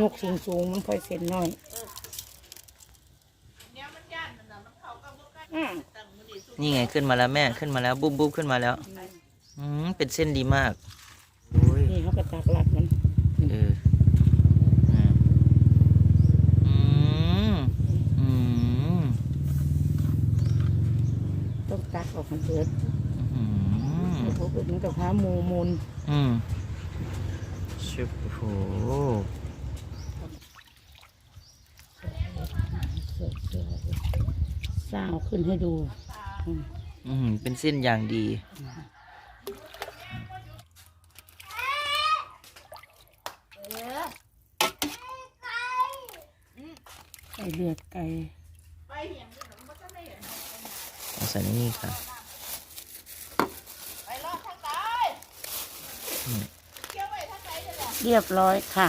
ยกสูงสูงๆมันค่อยเส้นน้อยอืมนี่ไงขึ้นมาแล้วแม่ขึ้นมาแล้วบุ๊บบุ๊บขึ้นมาแล้วอืมเป็นเส้นดีมากโอ้ยนี่เขาก็ตักหลัดมันเอออืมอืมอืมต้องตักออกมันเบิดอืมไอ้พวกอื่นมันกับพาหมูมูลอืมชุบโอ้โห สาวขึ้นให้ดูอืมอืมเป็นเส้นอย่างดีไก่เลือดไก่เอาใส่ในนี่ค่ะเรียบร้อยค่ะ